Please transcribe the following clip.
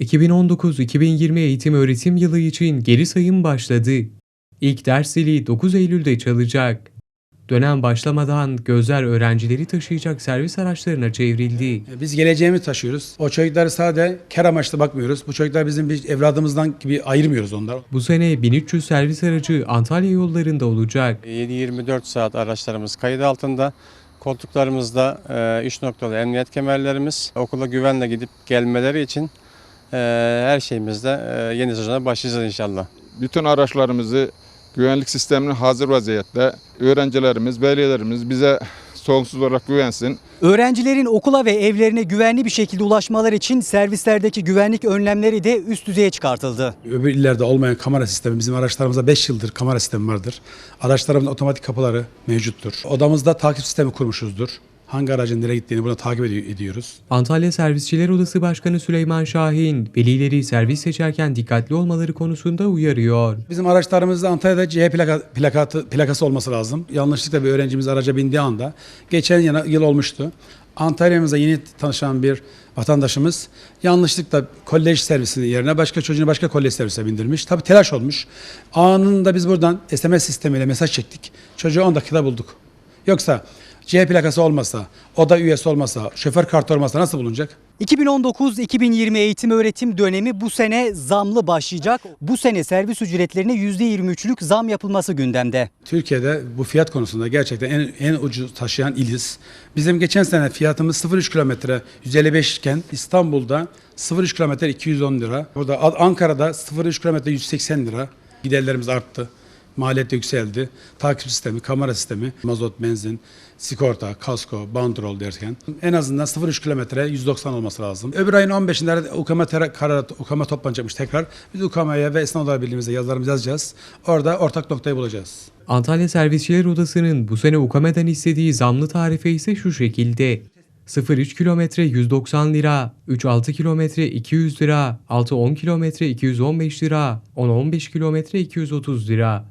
2019-2020 eğitim öğretim yılı için geri sayım başladı. İlk ders zili 9 Eylül'de çalacak. Dönem başlamadan gözler öğrencileri taşıyacak servis araçlarına çevrildi. Biz geleceğimi taşıyoruz. O çocukları sadece kar amaçlı bakmıyoruz. Bu çocuklar bizim bir evladımızdan gibi ayırmıyoruz onları. Bu sene 1300 servis aracı Antalya yollarında olacak. 7-24 saat araçlarımız kayıt altında. Koltuklarımızda 3 noktalı emniyet kemerlerimiz. Okula güvenle gidip gelmeleri için e, her şeyimizde e, yeni sezona başlayacağız inşallah. bütün araçlarımızı güvenlik sistemine hazır vaziyette öğrencilerimiz, velilerimiz bize sonsuz olarak güvensin. Öğrencilerin okula ve evlerine güvenli bir şekilde ulaşmaları için servislerdeki güvenlik önlemleri de üst düzeye çıkartıldı. Öbür illerde olmayan kamera sistemi bizim araçlarımızda 5 yıldır kamera sistemi vardır. Araçlarımızın otomatik kapıları mevcuttur. Odamızda takip sistemi kurmuşuzdur. Hangi aracın nereye gittiğini burada takip edi- ediyoruz. Antalya Servisçiler Odası Başkanı Süleyman Şahin, velileri servis seçerken dikkatli olmaları konusunda uyarıyor. Bizim araçlarımızda Antalya'da C plaka, plakatı, plakası olması lazım. Yanlışlıkla bir öğrencimiz araca bindiği anda, geçen yana- yıl olmuştu. Antalya'mıza yeni tanışan bir vatandaşımız yanlışlıkla kolej servisinin yerine başka çocuğunu başka kolej servisine bindirmiş. Tabii telaş olmuş. Anında biz buradan SMS sistemiyle mesaj çektik. Çocuğu 10 dakikada bulduk. Yoksa C plakası olmasa, oda üyesi olmasa, şoför kartı olmasa nasıl bulunacak? 2019-2020 eğitim öğretim dönemi bu sene zamlı başlayacak. Bu sene servis ücretlerine %23'lük zam yapılması gündemde. Türkiye'de bu fiyat konusunda gerçekten en, en ucuz taşıyan iliz. Bizim geçen sene fiyatımız 0,3 kilometre 155 iken İstanbul'da 0,3 kilometre 210 lira. Burada An- Ankara'da 0,3 kilometre 180 lira. Giderlerimiz arttı. Maliyet yükseldi. Takip sistemi, kamera sistemi, mazot, benzin, sigorta, kasko, bandrol derken en azından 0,3 kilometre 190 olması lazım. Öbür ayın 15'inde UKM'a tera- karar, UKM'a toplanacakmış tekrar. Biz UKM'ya ve Esnaf Odalar Birliği'mize yazılarımızı yazacağız. Orada ortak noktayı bulacağız. Antalya Servisçiler Odası'nın bu sene UKAME'den istediği zamlı tarife ise şu şekilde. 0-3 kilometre 190 lira, 3-6 kilometre 200 lira, 6-10 kilometre 215 lira, 10-15 kilometre 230 lira.